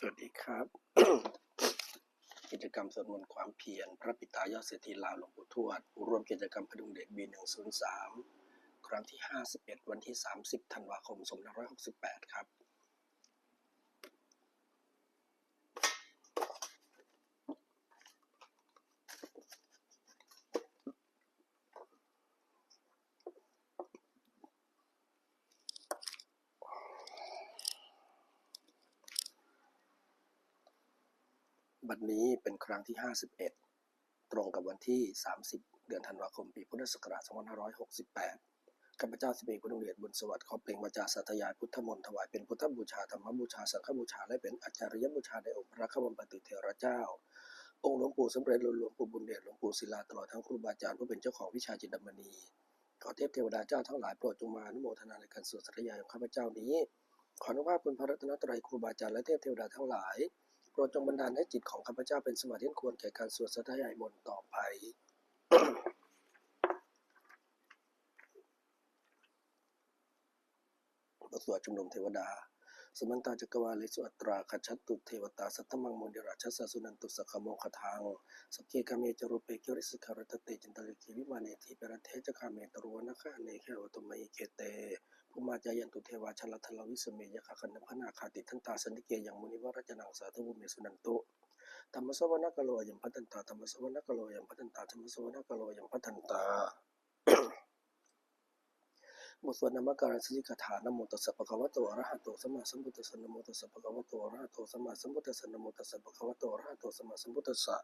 สวัสดีครับ กิจกรรมสวดมนต์ความเพียร พระปิตายอดเศรษฐีลาวหลวงปู่ทวดร่วมกิจกรรมพดุงเดชบีหนึ่งศูนย์สามครั้งที่ห้าสิบเอ็ดวันที่สามสิบธันวาคมสองพันห้าร้อยหกสิบแปดครับดนี้เป็น ครั้งที่ 51 ตรงกับวันที่ 30 เดือนธันวาคม ปีพุทธศักราช 2568 ข้าพเจ้าสิบเอกพุทธเดชบุญสวัสดิ์ขอเปล่งวาจาสัตยายพุทธมนต์ถวายเป็นพุทธบูชาธรรมบูชา สังฆบูชา และเป็นอาจารยบูชาในองค์พระขบรมปฏิเทระเจ้า องค์หลวงปู่สำเร็จหลวงปู่บุญเดชหลวงปู่ศิลาตลอดทั้งครูบาอาจารย์ผู้เป็นเจ้าของวิชาจินดามณีขอเทพเทวดาเจ้าทั้งหลายโปรดจงมาอนุโมทนาในการสวดสัตยายของข้าพเจ้านี้ ขออนุภาพคุณพระรัตนตรัยครูบาอาจารย์และเทพเทวดาทั้งหลาย ปรดจงบันดาลให้จิตของข้าพเจ้าเป็นสมาธิควรแก่การสวดสัทยายมนต์ต่อไปบทสวดชุมนุมเทวดา สมันตาจักรวาลิสุอัตราคัจฉตุเทวตา สัตตมังมนดิราชสสุนันตุสกขโมคทังสกเกกาเมจรูปเปกิริสคารตเตจินตลิกิวิมาเนทีเปรเทจคาเมตรวนาคาเนแควตุมยเกเต ภูมาจายันตุเทวาชลทลวิสเมยคคันพนาคาติทันตาสันติเกยังมุนิวรจนังสาธุบุเมสุนันโตธรรมสวนกโลยังพัฒนตาธรรมสวนกโลยังพัฒนตาธรรมสวนกโลยังพัฒนตาบทสวดนามการสิกขานโมตัสสะภะคะวะโตอะระหะโตสัมมาสัมพุทธัสสะนโมตัสสะภะคะวะโตอะระหะโตสัมมาสัมพุทธัสสะนโมตัสสะภะคะวะโตอะระหะโตสัมมาสัมพุทธัสสะ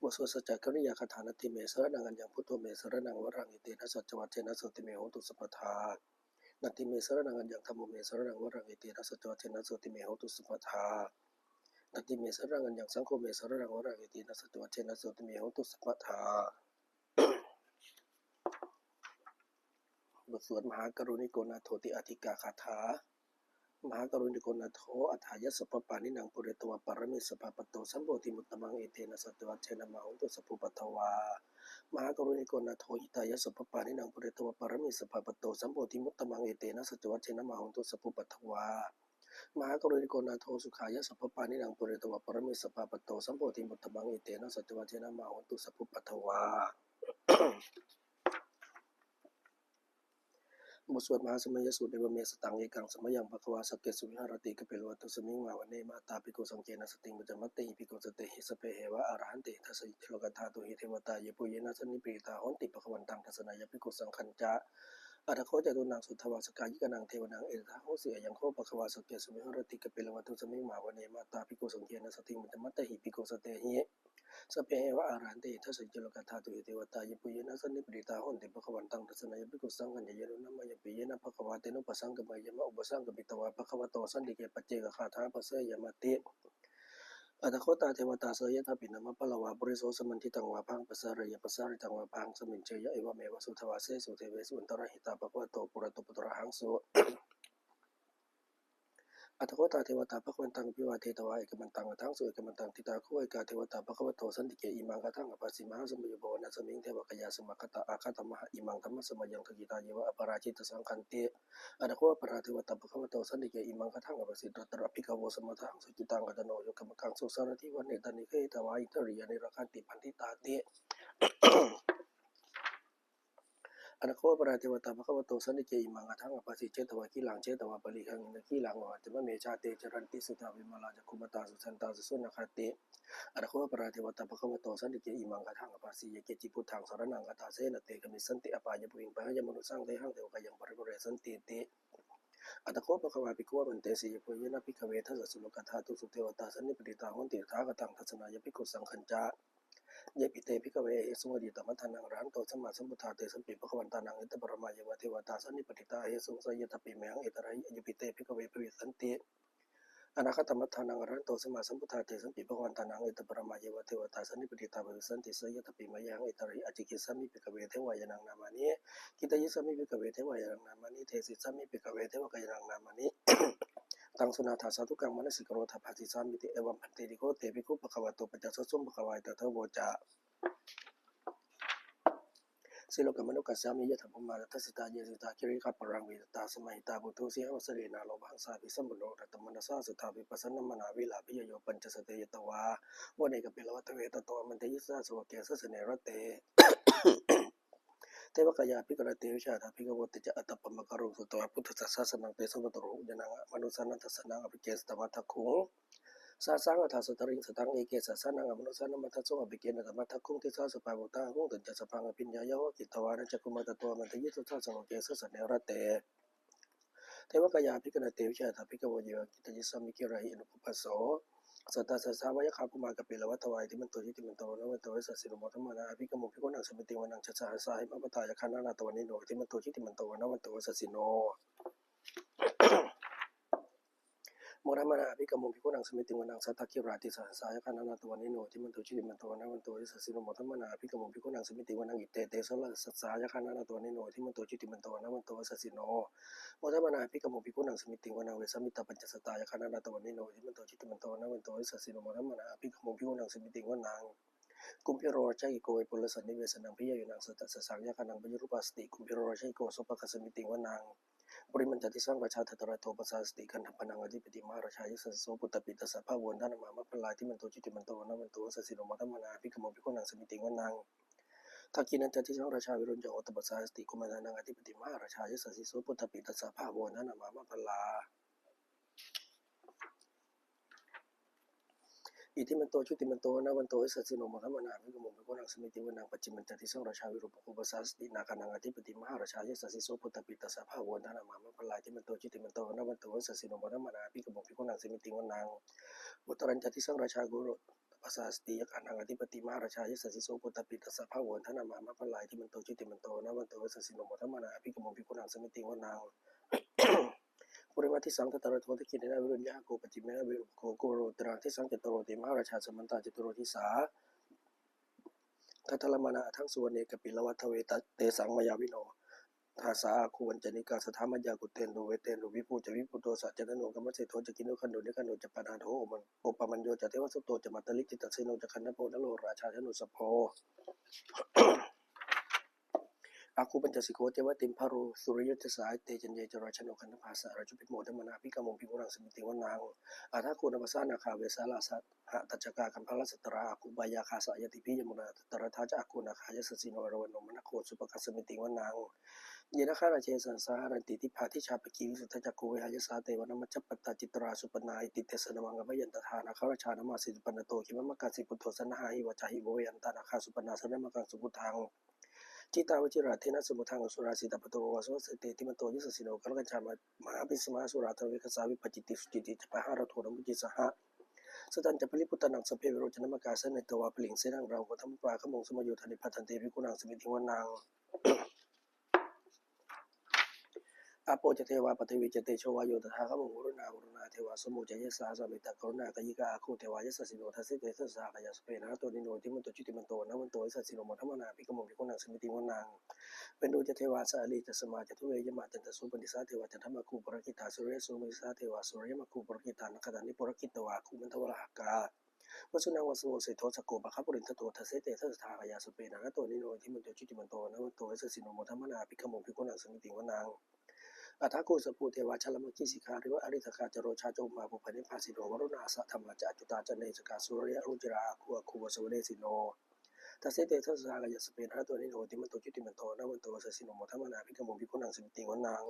บทสวดสัจจกริยาคาถานติเมสรนังอัญญังพุทโธเมสรนังวรังอิเตนะสัจจวัตเทนะสติเมโหตุสัพพทา นัตติเมสรนังอัญญังธรรมเมสรนังวรังอิเตนะสัจจวัตเทนะสติเมโหตุสัพพทานัตติเมสรังอันยังสังโฆเมสรังวรังอิตินัสตุวเชนะสุติเมโหตุสัพพทาบทสวดมหากรุณิโกนาโทติอธิกาคาถามหากรุณิโกนาโทอัฏฐายสัพปานินังปุเรตวะปรมิสภปโตสัมโพธิมุตตมังเอเตนะสัตวเชนะมาหุตุสัพพุปัทวา มหากรุณิโกนาโทอิตายสัพพปานินังปุเรตวะปรมิสภปโตสัมโพธิมุตตมังเอเตนะสัจวเชนะมาหุตุสัพพุปัทวามหากรุณิโกนาโทสุขายสัพพปานินังปุเรตวะปรมิสภาปโตสัมโพธิมุตตมังอิเตนะสัจวัชนะมาหุตุสัพพุปัทวา บทสวดมหาสมัยสูตรในบเมสตังเอกังสมัยังภควาสเกสุวิหารติกเปลวัตุสมิงมาวันเนมาตาปิโกสังเกนะสติงปจมัตติปิโกสเตหิสเปเหวะอรหันติทัสสิโลกธาตุหิเทวตาเยปุเยนะสนิปิตาหนติปะควันตังทัสนายปิโกสังคัญจะอัตโคจตุนังสุทวาสกายิกนังเทวนังเอตาโหเสียยังโคปะควาสเกสุมิหรติกเปลวัตุสมิงมาวันเนมาตาปิโกสังเกนะสติงปจจมัตติปิโกสเตหิ สเปเหวะอารันติทัสสิโลกธาตุหิเทวตายปุเยนะสันนิปริตาหนติปะควันตังทัสนายปิโกสังคัญยะนุนามยปิเยนะภควาเตนุปสังกมายมะอุปสังกปิตวาภควโตสันติเกปเจกคาถาปะเสยมติอัตโคตาเทวตาเสยทาปินามะปะละวาบริโสสมันทิตังวาพังปะสระยะปะสะริตังวาพังสมินเจยะเอวะเมวะสุทวาเสสุเทเวสุอันตรหิตาปะปะโตปุระโตปุตระหังสุ อัตโคตาเทวตาภควันตังพิวาเทตวาเอกมันตังอัทังสุเอกมันตังทิตาโคเอกาเทวตาภควโตสันติเกอิมังกทังอภัสสิมหาสมุยโบนะสมิงเทวกยาสมคตาอาคาตมหะอิมังธรรมสมยังทกิตาเยวะอปราชิตสังคันเตอัตโคปราเทวตาภควโตสันติเกอิมังกทังอภัสสิตตระพิกโวสมทังสุจิตังกัตโนโยกมกังสุสารทิวันเนตานิเคตวาอิตริยานิรคันติพันธิตาเต อนาโคปราเทวตาภควโตสันติเกอิมังอัทังอปัสิเจตวะกิลังเจตวะปริคังอินกิลังวะจะมะเมชาเตจรันติสุทาวิมาลาจักขุมตาสุสันตาสุสุนคาเตอนาโคปราเทวตาภควโตสันติเกอิมังอัทังอปัสสิเยเกจิพุทธังสารนังอัตาเสนเตกมิสันติอปายะปุริงปะหะยมนุสังเทหังเทวกายังปริปุเรสันติเตอัตโคปะควาปิโกมันเตสิยปุยนะพิกเวทัสสุลกธาตุสุเทวตาสันนิปติตาหนติทากตังทัศนายปิโกสังคัญจา เยปิเตพิกเวเอสุวดีตมัทานังรันโตสมาสัมพุทาเตสัมปิปะควันตานังอิตปรมายวะเทวตาสันนิปติตาเอสุสยตปิเมงเอตระยปิเตพิกเวภวิสันติอนาคตมัทานังรันโตสมาสัมพุทาเตสัมปิปะควันตานังอิตปรมายวะเทวตาสันนิปติตาภวิสันติสยตปิเมหังเอตระยอจิกิสัมมิปิกเวเทวายนังนามานิกิตยิสัมมิปิกเวเทวายนังนามานิเทสิสัมมิปิกเวเทวกายนังนามานิ ตังสุนาถาสาธุกังมนสิกโรธาภาสิสามิติเอวัมพันติริโกเตปิคุปะคะวะโตปัจจสสุมปะคะวายตะเทโวจาสิโลกมนุกัสสามิยะธรรมมาทัสสตาเยสิตาคิริกาปรังเวตาสมัยตาบุตุสีหวสเรนาโลบังสาภิสัมบุโรัตมนัสสาสุทาภิปัสสนมนาวิลาภิยโยปัญจสเตยตวาวันเอกเปลวัตเวตโตมันเตยิสสาสวเกสสเนรเต เทวกายาภิกรเตวิชาทาภิกวติจะอัตปมกรุสุตวะพุทธศาสนังเตสมตรุยนังมนุสานันทสนังอภิเกสตมัทคุงสาสังอัฏสตริงสตังเอเกสสสนังอมนุสานัมมัทโสอภิเกนะธรรมทัคคุงทิสาสปาวุตังหุงตันจะสปังอภิญญายวกิตวานัจักคุมัตตัวมันตยิสุทัสสงเกสสสเนรเตเทวกายาภิกณเตวิชาทาภิกวเยกิตยิสมิกิราหิอนุปปัสโส สตาสัสาวายคาภุมากับเปลวัตวายที่มันตัวที่ที่มันตัวนั้นมันตัวสัสิโนมธรรมนาพิกมุพิโกนังสมิติวันังชะชาสาหิมะปตายคานานาตวนิโนที่มันตัวที่ที่มันตัวนั้นมันตัวสัสิโน โมรมนาภิกมุภิกุนังสมิติวนังสัตตคิราติสัสายคานานาตวนิโนติมันโตชิติมันโตนะมันโตสัสสิโนมธรมนาภิกมุภิกุนังสมิติวนังอิเตเตสละสัสายคานานาตวนิโนติมันโตชิติมันโตนะมันโตสัสสิโนโมทมนาภิกมุภิกุนังสมิติวนังเวสมิตาปัญจสตายคานานาตวนิโนทิมันโตจิตมันโตนะมันโตสัสสิโนโมทมนาภิกมุภิกุนังสมิติวนังกุมพิโรชัยโกเวปุลสันนิเวสนังพิยายุนังสัตตสังยาคานังปยุรุปัสติกุมพิโรชัยโกสุปะคสมิติวนัง บริมันจติสังประชาตตระโตปัสสาสติกันทปนังอธิปติมาราชายสัสโสปุตตปิตสะภาวนทานามามะพลายที่มันโตจิตมันโตนะมันโตสัสสิโนมัตมนาภิกมุภิกุนังสมิติวันังทักกินันจติสังราชาวิรุณโยตปัสสาสติกุมานังอธิปติมาราชายสัสสิโสปุตตปิตสะภาวนทานามามะพลา อิติมันโตชุติมันโตนะวันโตสัสสิโนมทัมนาภิกมุภิกุนังสมิติวนังปัจจิมันจติสังราชาวิรุปโภปสัสตินาคานังอธิปติมหาราชายสัสสิโสปุตตปิตสะภาวนทานามามะพลายที่มันโตชุติมันโตนะวันโตสัสสิโนมทัมนาภิกมุภิกุนังสมิติวนังอุตรันจติสังราชากุรุปัสสาสติยคานังอธิปติมหาราชายสัสสิโสปุตตปิตสะภาวนทานามามะพลายที่มันโตชุติมันโตนะวันโตสัสสิโนมทัมนาภิกมุภิกุนังสมิติวนัง ปุริมาทิสังตตระโทติกินนาวิรุญญาโกปจิเมนะวิรุโกโกโรตรังทิสังจตโรติมหาราชาสมันตาจตุโรทิสาทัตลมานาทั้งสุวรรณเอกปิลวัตเวตเตสังมายาวิโนทาสาคูวันจนิกาสถามัญญากุเตนโดเวเตนโดวิภูจะวิภูโตสัจจนโนกรรมเสโทจะกินโนคันโดนิคันโดจะปนาโทมันโอปมันโยจะเทวสุโตจะมัตตลิจิตตเสโนจะคันนโพนโลราชาชนุสโพ อาคูปัญจสิโกเจวติมพารุสุริยุทธสายเตจันเยจราชนคันธภาษาราชุปิโมธรรมนาภิกามงพิกุรังสมิติวนังอาทาคูนภาษานาคาเวสาลาสัตหะตัจกาคัมพลสตราอาคูบายาคาสายติพิยมุนาตระทาจะอาคูนาคายสสิโนรวนมนโคสุปคัสมิติวนังเยนะคาราเชสันสารันติทิพาทิชาปกีวิสุทธจักโกเวหายสาเตวนามัจจปตตาจิตราสุปนาอิติเตสนวังกพยันตทานาคาราชานามาสิปนโตคิมมะกาสิปุตโตสนาหิวจาหิโวยันตานาคาสุปนาสนมกังสุพุทัง จิตาวจิราเทนะสมุทังอสุราสิตาปโตวาสวสเตติมันโตยิสสิโนกัลกัญชามามหาปิสมาสุราทเวคสาวิปจิติสุจิติจะปะหารโทนมุจิสหะสตันจะปริพุตตนังสเพเวโรจนมกาเสนในตวาปลิงเสนังเราโกธรรมปาขมงสมโยธนิพัตันเตวิกุนังสมิติวนังอาโปจะเทวาปฏิวิจเตโชวาโยตถาขมงวรุณาวรุณา วาสมุจยสาสมิตากรุณากยิกาอาคูเทวายสสิโนทัสสิเตสสากยาสเปนะตัวนิโนทิมันโตจิติมันโตนะมันโตสัสสิโนมทัมนาภิกมุภิกุนังสมิติวนังเป็นดูจะเทวาสาลีจะสมาจะทุเวยมาจันตสุปนิสาเทวาจันทมาคูปรกิตาสุเรสุมิสาเทวาสุเรมาคูปรกิตานัคตานิปรกิตวาคูมันทวรหกาวสุนังวสุโเสโทสโกบะคับปุรินทโตทัสเสเตทัสทากยาสเปนะตัวนิโนทิมันโตจิติมันโตนะมันโตสัสิโนมทัมนาภิกมุภิกุนังสมิติวนัง อัฐากุสภูเทวาชลมกิสิกาหรือว่าอริธกาจโรชาจงมาบุพนิพาสิโนวรุณาสะธรรมจัจุตาจเนสกาสุริยรุจราคัวคูวสวเนสิโนทัสเซเตทัสสากยสเปนะตัวนิโนติมันโตจิติมันโตนะมันโตสัสสิโนโมทัมนาพิกมุภิกุนังสมิติวนัง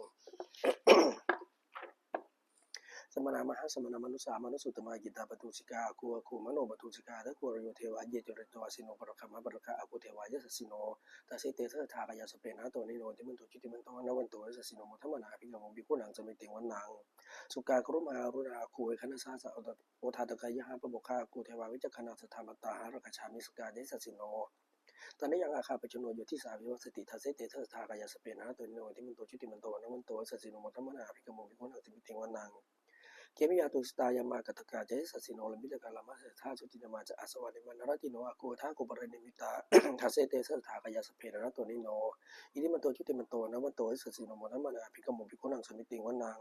สมณามหาสมณมนุสามนุสุตมากิตาปตุสิกาอคูอคูมโนปตุสิกาตะคูรโยเทวะเยจริตวสิโนปรคามะปรคะอาภูเทวายสสิโนตัสเสเตทัสทากายสเปนะตัวนิโนติมันโตจิติมันโตนวันโตสัสสิโนโมทัมนาภิกมุภิกุนังสมิติวันังสุกากรุมารุราคูเวคณะสาสะโอทาตกายะหะปะโบคาคูเทวาวิจักขณาสถามตาหารกชามิสกาเดสสิโนตอนนี้ยังอาคาปัจโนอยู่ที่สาวิวัสติทัสเสเตทัสทากายสเปนะตัวนิโนติมันโตจิติมันโตนะวันโตสัสสิโนโมทัมนาภิกมุภิกุนังสมิติวนัง เกมิยาตุสตายามากตกาเจสสิโนลมิตกาลามาเสธาสุตินามาจะอสวานิมันรติโนอาโกทาโกปรณิมิตาทัสเซเตสัทธากายาสเพนะตัวนิโนอิติมันโตชุติมันโตนะมันโตสัสสิโนโมนัมนาพิกมุภิกุนังสมิติวนัง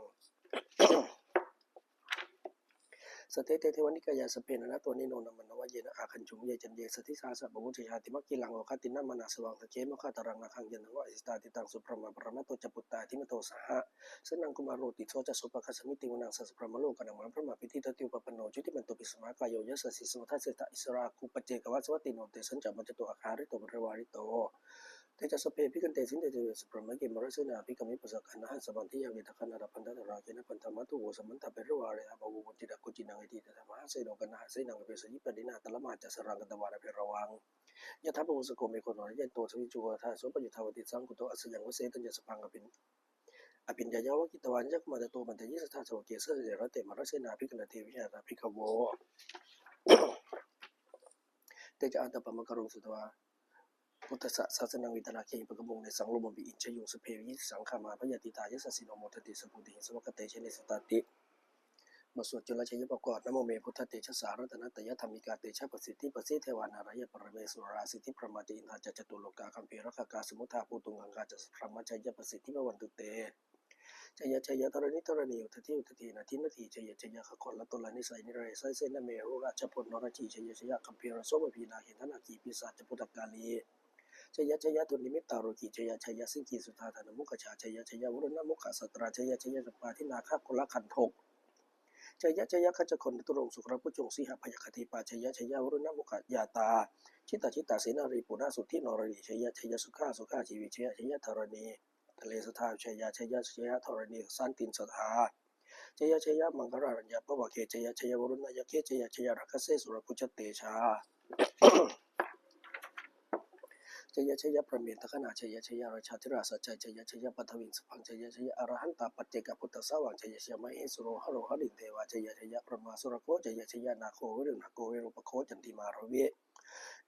สเตเตเทวนิกายาสเปนะนะตัวนิโนนมันนวเยนะอาคันจุงเยจันเยสติสาสะบมุชยาติมักกิลังโอคตินะมนาสวังตะเกมะคาตรังนาคังยันทวอิสตาติตังสุปรมาปรมาโตจปุตตาทิมโตสหะสนังกุมาโรติโชจะสุปคัสมิติวนังสัสปรมาโลกันังมัพระมาปิติตติอุปปโนจุติมันตุปิสมากายโยยสสิสมุทัสสะอิสราคุปเจกวัสวัติโนเตสัญจมัจจโตอาคาริโตบรวาริโต แต่จะสเปพิกันเตสินเดือสปรมเกมรสนาพิกมิปสกันนะฮะสบันที่ยังเดือดขันอาพันธะราชนะพันธมัตุโสมันตาเปรัวอะไรบางวันจิตกุจินังไอทีแต่ธรรมะเสดงกันนะฮะเสดงกันเป็นสิปดินาตละมาจะสรังกันตะวันเป็นระวังยะทัพอุสโกมีคนหนอยเย็นตัวสวิจูธาสมปยุทธาวติสังกุโตอัศยังวเสตันยสปังกับินอภินญาญาวกิตวันยักมาตะโตบันทยิสธาสวเกศเสดระเตมรสนาพิกันเตวิญญาณพิกโวเตจะอันตปมะกรุงสุตวา พุทธศาสนาวิตนาเคปะกบงในสังโลมบิอินชยุสเพวิสังขามาพยติตายสสิโนโมทติสปุติสวกเตชนสตติบทสวดจุลชัยประกอบนโมเมพุทธเตชะสารัตนตยธรรมิกาเตชะประสิทธิประสิทธิเทวานารายปรเมสุราสิทธิพระมาติอินทาจจตุโลกาคัมภีรคกาสมุทาปูตุงังกาจพระมัจจยประสิทธิพวันตุเตชยชยธรณิธรณีอุทธิอุทธินาทินาทีชยชยขคละตุลานิสัยนิเรศเสนเมรุราชพลนรจีชยชยคัมภีรโสมพีนาเห็นธนาคีปิศาจพุทธกาลี ชยชยตุนิมิตตารุกิชยชยสิงคีสุธาธานมุขชาชยชยวรุณมุขสัตราชยชยจปาทินาคาคุลขันทกชยชยขจคนตุรงสุขรพุจงสีหพยคติปาชยชยวรุณมุขยาตา ชิตาชิตาเสนารีปุณาสุทธินรณีชยชยสุขาสุขาชีวิชยชยธรณีทะเลสถาชยชยชยธรณีสันตินสถาชยชยมังคารัญญาปวะเคชยชยวรุณยเคชยชยรักเสสุรพุจเตชา ชยชยพระเมียนตะขณาชยชยราชาธิราชใจชยชยปัทวินสพังชยชยอรหันตาปัจเจกพุทธสวังชยชยมเหสุโรหโรหดินเทวาชยชยประมาสุรโคชยชยนาโควิรุณโกเวรุปโคจันติมารเว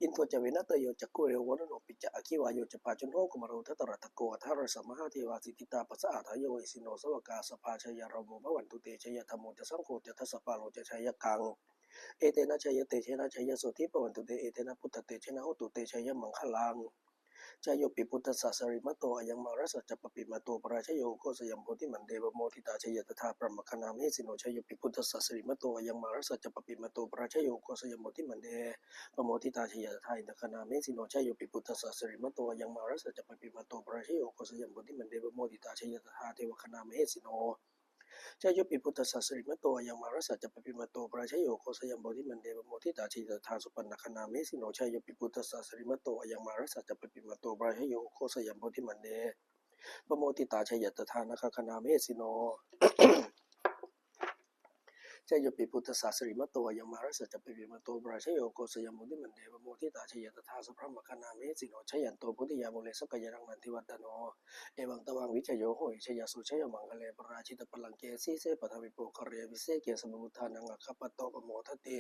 อินโทจเวนัตโยจักกุเรวรโนปิจอคิวายโยจปาจุนโหกุมารโทัตระตะโกทารสมหาเทวาสิทธิตาปัสสะอาทายโยอิสิโนสวกาสภาชยารโมภวันตุเตชยธรรมโมจะสังโฆจะทัสปาโลจะชัยกังเอเตนะชัยเตชนะชัยโสติปวันตุเตเอเตนะพุทธเตชนะโหตุเตชัยมังคลัง จโยปิพุทธศาสริมตโตอยังมารัสจัปปิมาโตปราชโยโคสยมโพธิมันเดวโมทิตาชยตถาปรมคณามิสิโนชายโยปิพุทธศาสริมตโตอยังมารัสจัปปิมาโตปราชโยโคสยมโพธิมันเดปโมทิตาชยตถาอินทคณามิสิโนชายโยปิพุทธศาสริมตโตอยังมารัสจัปปิมาโตปราชโยโคสยมโพธิมันเดวโมทิตาชยตถาเทวคณามิสิโน ชยุปิพุทธศาสริมโตยังมารัสจะปปิมาตัวประชโยโคสยมโบธิมันเดวโมทิตาชีตทาสุปันนคนามิสิโนชยุปิพุทธศาสริมโตยังมารัสจะปปิมาตัวประชโยโคสยมโบธิมันเดปโมติตาชยตทานคคณามิสิโน ชยปิพุทธศาสริมโตยังมารัสจัปปิมาโตปราชโยโกสยมุติมันเดวโมทิตาชยตถาสุพระมคณามิสิโนชยันโตพุทธิยาโมเลสกยรังนันทิวัตโนเอวังตวังวิชโยโหยชยสุชยมังคะเลปราชิตปลังเกสีเสปทวิโปคเรวิเสเกสมุทานังคัปปโตปโมทติ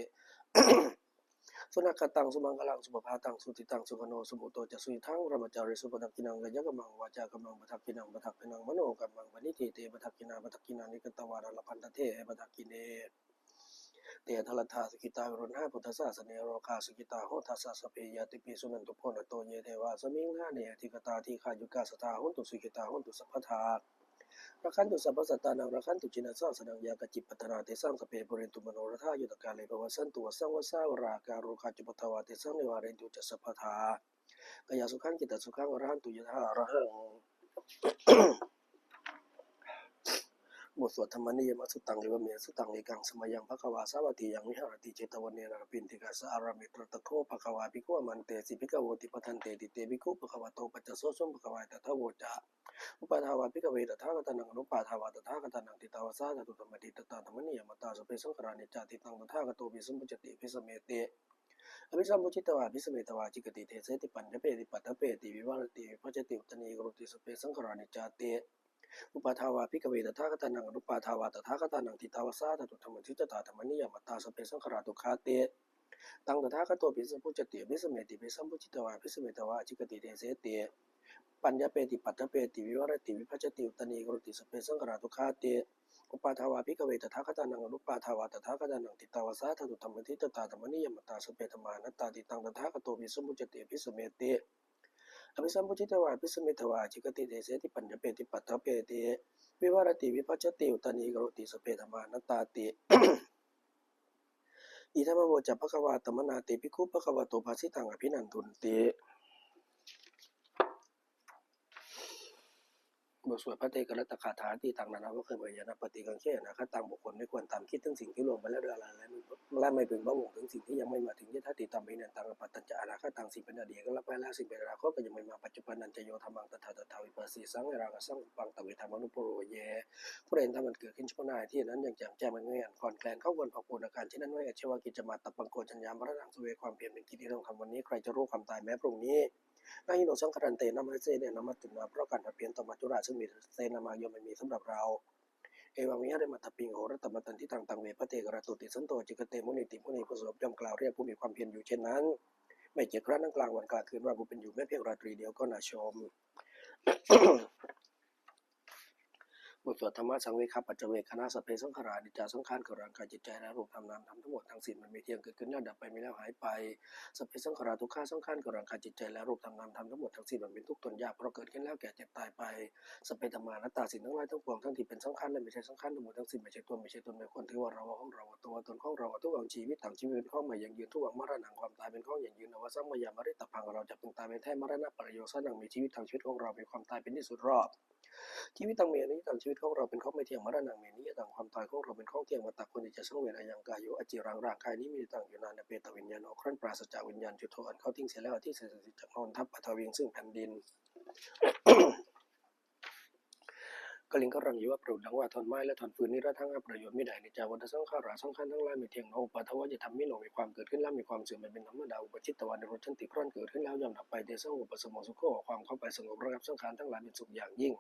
สุนักตังสุมังกลังสุปภาตังสุติตังสุขโนสุมุโตจะสุยทังรมจาริสุปทักกินังกยกมังวาจากมังปทักกินังปทักกินังมโนกัมมังปณิเทเตปทักกินาปทักกินานิกตวาระพันตเทปทักกิเนเตทลัทธาสกิตาวิรุณาพุทธศาสเนโรคาสกิตาโหทัสสะสเปยติปิสุนันตุพนโตเยเทวาสมิงหาเนติกตาทีขายุกาสตาหุนตุสุกิตาหุนตุสัพพทา ระคันตุสัพพสัตตานังระคันตุจินาสาสนังยากจิปปัตนาเตสังสเปปุเรนตุมโนรธาโยตกาเลปวสันตุวสังวสาวราการุคาจุปทวาเตสังเนวาเรนตุจัสสัพทากายสุขังจิตสุขังวรหันตุยะธารหัง บทสวดธรรมนิยมสุตังเอวเมสุตังเอกังสมัยยังภควาสาวัติยังวิหารติเจตวันเนรปินติกาสอารามิตรตะโคภควาภิกขมันเตสิภิกขโวติปทันเตติเตภิกขุภควาโตปัจจโสสมภควาตถาโวจาอุปาทาวาภิกเวตถาคตนังอนุปาทาวาตถาคตนังติตาวสาตตุธรรมติตตาธรรมนิยมตาสเปสังขรานิจาติตังตถาคโตภิสมุจติภิสเมเตอภิสัมพุจิตวาภิสเมตวาจิกติเทเสติปัญญเปติปัตถเปติวิวารติวิภัจติอุตเนกรุติสเปสังขรานิจาติ อุปาทาวาพิกเวตถาคตานังอนุปาทาวาตถาคตานังทิตาวสาตตุธรรมทิตตาธรรมนิยมตาสเปสังขราตุคาเตตังตถาคตโตปิสมพุจติปิสเมติปิสัมพุจิตวาปิสเมตวาจิกติเตเสติปัญญาเปติปัตถเปติวิวรติวิภัจติอุตเนกรุติสเปสังขราตุคาเตอุปาทาวาพิกเวตถาคตานังอนุปาทาวาตถาคตานังทิตาวสาตตุธรรมทิตตาธรรมนิยมตาสเปธรรมานตตาติตังตถาคตโตปิสมพุจติปิสเมติ อภิสัมพุทิตวาพิสมิทวาจิกติเตเสติปัญญเปติปัตถเปติวิวารติวิภัจติอุตานีกรุติสเปธรรมานตตาติอิทัมมโมจะภะควาตมนาติภิกขุภะควาโตภาสิตังอภินันทุนติ บทสวดพระเตกรัตคาถาที่ต่างนานาว่าเคยบริยาปฏิกังเขนะคัตตังบุคคลไม่ควรตามคิดถึงสิ่งที่ล่วงไปแล้วเรื่องอะไรและและไม่พึงพะวงถึงสิ่งที่ยังไม่มาถึงยถาติตามไปเนตังอปัตตัญจะอนาคตังสิ่งเป็นอดีตก็รับไปแล้วสิ่งเป็นอนาคตก็ยังไม่มาปัจจุบันนันจะโยธรรมังตถาตถาวิปัสสีสังเรากสังปังตวิธรรมนุปโรเยผู้ใดเห็นธรรมันเกิดขึ้นเฉพาะหน้าที่นั้นอย่างแจ่มแจ้งมันเงียนก่อนแกลนเข้าวนเผาปูนอาการเช่นนั้นไว้เชื่อว่ากิจมาตับปังโกจัญญามรณะสเวความเพียรเป็นกิจที่ต้องทำวันนี้ใครจะรู้ความตายแม้พรุ่งนี้ นายิโนสังคารันเตนามาเซเนนามาตุนาเพราะการผัดเปลี่ยนต่อมาจุราซึ่งมีเซนามายมไม่มีสำหรับเราเอวังมิหะเรมัตตปิงโหรตมตันที่ต่างต่างเวพระเตกระตุติสันโตจิกเตมุนิติมุนีผู้สบย่อมกล่าวเรียกผู้มีความเพียรอยู่เช่นนั้น ไม่เจอครั้นนั่งกลางวันกลางคืนว่าผู้เป็นอยู่แม้เพียงราตรีเดียวก็น่าชม บทสวดธรรมะสังเวคปัจจเวคณะสเพสังขารานิจจาสังขารกับร่างกายจิตใจและรูปธรรมนามธรรมทั้งหมดทั้งสิ้นมันมีเที่ยงเกิดขึ้นแล้วดับไปมีแล้วหายไปสเพสังขาราทุกข้าสังขารกับร่างกายจิตใจและรูปธรรมนามธรรมทั้งหมดทั้งสิ้นมันเป็นทุกข์ทนยากเพราะเกิดขึ้นแล้วแก่เจ็บตายไปสเพธรรมานัตตาสิ่งทั้งหลายทั้งปวงทั้งที่เป็นสังขารและไม่ใช่สังขารทั้งหมดทั้งสิ้นไม่ใช่ตัวไม่ใช่ตนไม่ควรถือว่าเราของเราตัวตนของเราทุกอย่างชีวิตต่างชีวิตเป็นข้องใหม่อย่างยืนทุกอย่างมรณะความตายเป็นของอย่างยืนอวสังมายามริตพังเราจะพึงตายเป็นแท้มรณะประโยชน์สนังมีชีวิตทางชีวิตของเราเป็นความตายเป็นที่สุดรอบ ชีวิตต่างเมียนี้ต่างชีวิตของเราเป็นข้องไม่เที่ยงมรณะเมียนี้ต่างความตายของเราเป็นข้องเที่ยงมาตักคนที่จะสังเวชอายังกายโยอจิรังร่างกายนี้มีต่างอยู่นานเปตวิญญาณอครั้นปราศจากวิญญาณจุดโทอันเขาทิ้งเสียแล้วที่เสด็จจากนอนทับปฐวิงซึ่งแผ่นดิน กลิงก็รังอยู่ว่าปรุดดังว่าทอนไม้และทอนฟืนนี้ละทั้งประโยชน์ไม่ได้ในจาวัฏสังขาราสังขารทั้งหลายม่เที่ยงโนปัทวะจะทำไมิโนมีความเกิดขึ้นแล้วมีความเสื่อมเป็นธรรมดาอุปจิตตวันในรชันติครั้นเกิดขึ้นแล้วย่อมดับไปเดชะอุปสมสุขโขความเข้าไปสงบระงับสังขารทั้งหลายเป็นสุขอย่างยิ่ง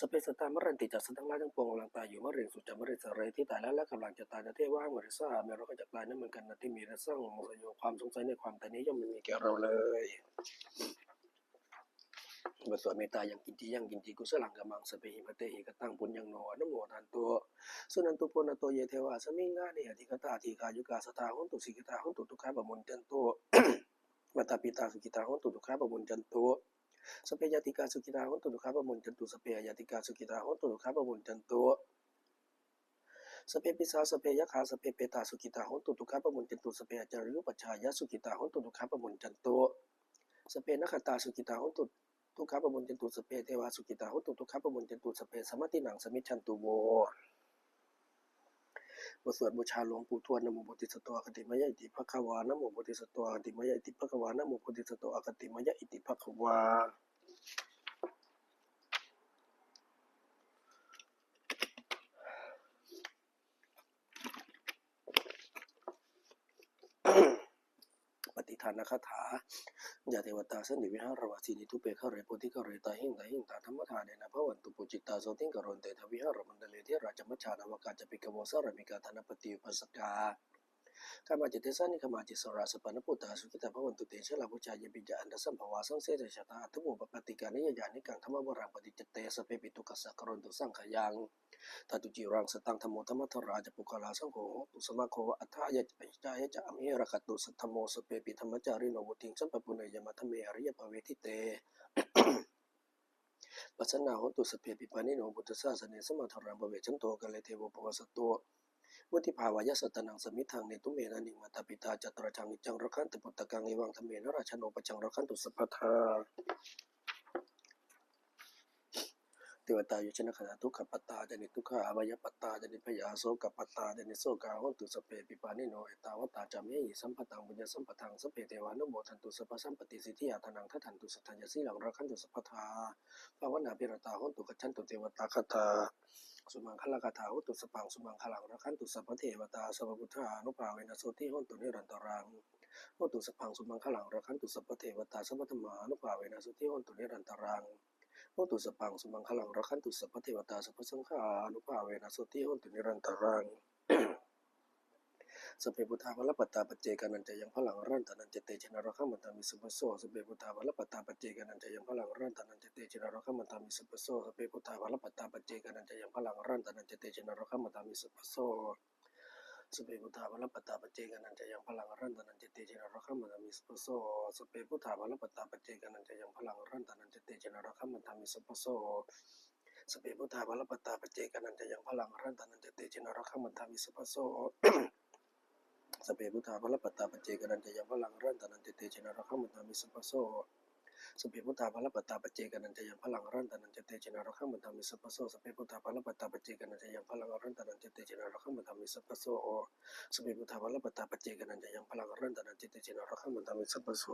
สเปสตามรันติจักสัตว์ทั้งหลายทั้งปวงกำลังตายอยู่มะเร็งสุดจะมะเร็งสเรที่ตายแล้วและกำลังจะตายจะเทว่างมริซาแม้เราก็จะตายนั่นเหมือนกันนะที่มีและสร้างสยความสงสัยในความตายนี้ย่อมไม่มีแก่เราเลย บสวดเมตตายังกินจียังกินจีกุศลังกมังสเปหิปเตหิกตั้งปุญญังนอนโมทันตัวสุนันตุปุณโตเยเทวาสมิงาเนอธิกตาทีกายุกาสตาหุนตุสิกตาหุนตุทุกขาบมุนจันโตมัตตาปิตาสุกิตาหุนตุทุกขาบมุนจันโตสเปยติกาสุกิตาหุนตุทุกขาบมุนจันตุสเปยติกาสุกิตาหุนตุทุกขาบมุนจันโตสเปปิสาสเปยคาสเปเปตาสุกิตาหุนตุทุกขาบมุนจันตุสเปยจารุปัจฉายสุกิตาหุนตุทุกขาบมุนจันโตสเปนคตาสุกิตาหุนตุ ทุกขาบมุนจันตุสเปเทวาสุกิตาหุตุทุกขาบมุนจันตุสเปสมัติหนังสมิชันตุโวบทสวดบูชาหลวงปู่ทวดนโมโพธิสัตวอคติมยะอิติภควานโมโพธิสัตวอคติมยะอิติภควานโมโพธิสัตวอคติมยะอิติภควา ปฏิทา นคาถายาเทวตาสันนิวิหารวาสีนิทุเปขเรโพธิกะเรตาหิงตาหิงตาธรรมทานเนนะพระวันตุปุจิตตาโสติงกรณเตทวิหารมันเดเลเทราชมัชชานาวกาจะปิกโวสารมิกาธนปฏิอุปสกา ข้ามาจิตเทสานิขมาจิตสราสปนปุตตาสุกิตาพระวันตุเตชะลาพุชายปิจาอันดสัมภวาสังเสตชะตาทุบปปฏิกานิยญาณิกังธรรมวรังปฏิจเตสเปปิตุกัสสะกรนตุสังขยังตาตุจิรังสตังธรรมโมธรรมทราจะปุกาลาสังโฆตุสมาโคอัฏฐายะจายะจะอเมรคตุสัทธโมสเปปิธรรมจาริโนวุติงสัมปปุเนยมัทเมอริยภเวทิเตปัสสนาหตุสเปปิปานิโนบุตสาสเนสมาธรังบเวชันโตกะเลเทวปวสตโต วุติภาวายสตนังสมิทังเนตุเมนานิมาตาปิตาจัตระจังนิจังรักขันตุปุตตะกังเอวังธเมนราชโนปจังรักขันตุสัพพทาเทวตายุชนะขณะทุกขปัตตาจนิทุกขาอายปัตตาจนิพยาโสกปัตตาจนิโสกาหุนตุสเปปิปานิโนเอตาวตาจามเมหิสัมปตังบุญญสัมปทังสเปเทวานุโมทันตุสัพสัมปติสิทธิยาธนังทัทันตุสัทธัญญสีหลังรักขันตุสัพพทาภาวนาภิรตาหุนตุกัจฉันตุเทวตาคตา สุมังคลกถาหุตุสปังสุมังคลังรักันตุสัพพเทวตาสัพพุทธานุภาเวนะโสติหุนตุนิรันตรังหุตุสปังสุมังคลังรักันตุสัพพเทวตาสัพพธรรมานุภาเวนะโสติหุนตุนิรันตรังหุตุสปังสุมังคลังรักันตุสัพพเทวตาสัพพสังฆานุภาเวนะโสติหนตุนิรันตรัง สเพพุทธาวัลปตาปเจกานันจะยังพลังรันตานันจะเตชนะรักขมันตามิสุปโสสเพพุทธาวัลปตาปเจกานันจะยังพลังรันตานันจะเตชนะรักขมันตามิสุปโสสเพพุทธาวัลปตาปเจกานันจะยังพลังรันตานันจะเตชนะรักขมันตามิสุปโสสเปพุทธาวัลปตาปเจกันันจะยังพลังรันตานันจะเตชนะรักขมันตามิสุปโสสเปพุทธาวัลปตาปเจกันันจะยังพลังรันตานันจะเตชนะรักขมันตามิสุปโสสเปพุทธาวัลปตาปเจกันันจะยังพลังรันตานันจะเตชนะรักขมันตามิสุปโส สเพพุทธาภลปัตตาปเจกนันจะยังพลังรันตนันเตเตชนะระคัมมุตามิสัพพะโสสเพพุทธาภลปัตตาปเจกนันจะยังพลังรันตนันเตเตชนะระคัมมุตามิสัพพะโสสเพพุทธาภลปัตตาปเจกนันจะยังพลังรันตนันเตเตชนะระคัมมุตามิสัพพะโสสเพพุทธาภลปัตตาปเจกนันจะยังพลังรันตนันเตเตชนะระคัมมุตามิสัพพะโส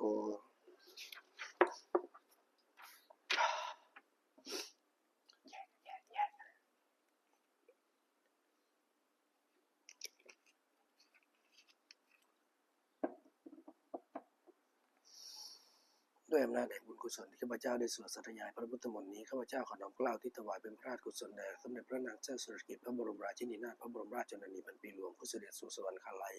ด้วยอำนาจแห่งบุญกุศลที่ข้าพเจ้าได้สวดสัตยายพระพุทธมนต์นี้ข้าพเจ้าขอน้อมกล้าที่ถวายเป็นพระราชกุศลแด่สมเด็จพระนางเจ้าสุรกิจพระบรมราชินีนาถพระบรมราชชนนีพันปีหลวงผู้เสด็จสู่สวรรคาลัย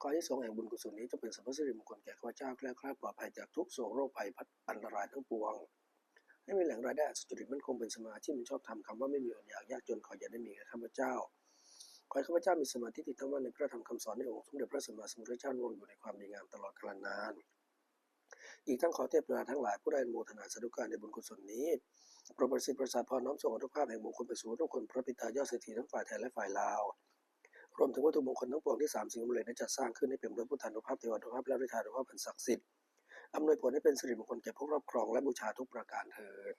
ขอที่สงแห่งบุญกุศลนี้จะเป็นสัพพสิริมงคลแก่ข้าพเจ้าแคล้วคลาดปลอดภัยจากทุกโศกโรคภัยพัดอันตรายทั้งปวงให้มีแหล่งรายได้สุจริตมั่นคงเป็นสมาธิมันชอบทำคำว่าไม่มีอดอยากยากจนขออย่าได้มีแก่ข้าพเจ้าขอให้ข้าพเจ้ามีสมาธิติดตั้งมั่นในพระธรรมคำสอนในองค์สมเด็จพระสัมมาสัมพุทธเจ้ารวมอยู่ในความดีงามตลอดกาลนาน อีกทั้งขอเทพนาทั้งหลายผู้ได้โมทนาสาธุการในบุญกุศลนี้โปรดประสิทธิ์ประสาทพรน้อมส่งอนุภาพแห่งมงคลไปสู่ทุกคนพระปิตายอดเศรษฐีทั้งฝ่ายไทยและฝ่ายลาวรวมถึงวัตถุมงคลทั้งปวงที่สามสิ่งสำเลยได้จัดสร้างขึ้นให้เป็นพระพุทธานุภาพเทวานุภาพและวิทานุภาพอันศักดิ์สิทธิ์อำนวยผลให้เป็นสิริมงคลแก่พวกรับครองและบูชาทุกประการเถิด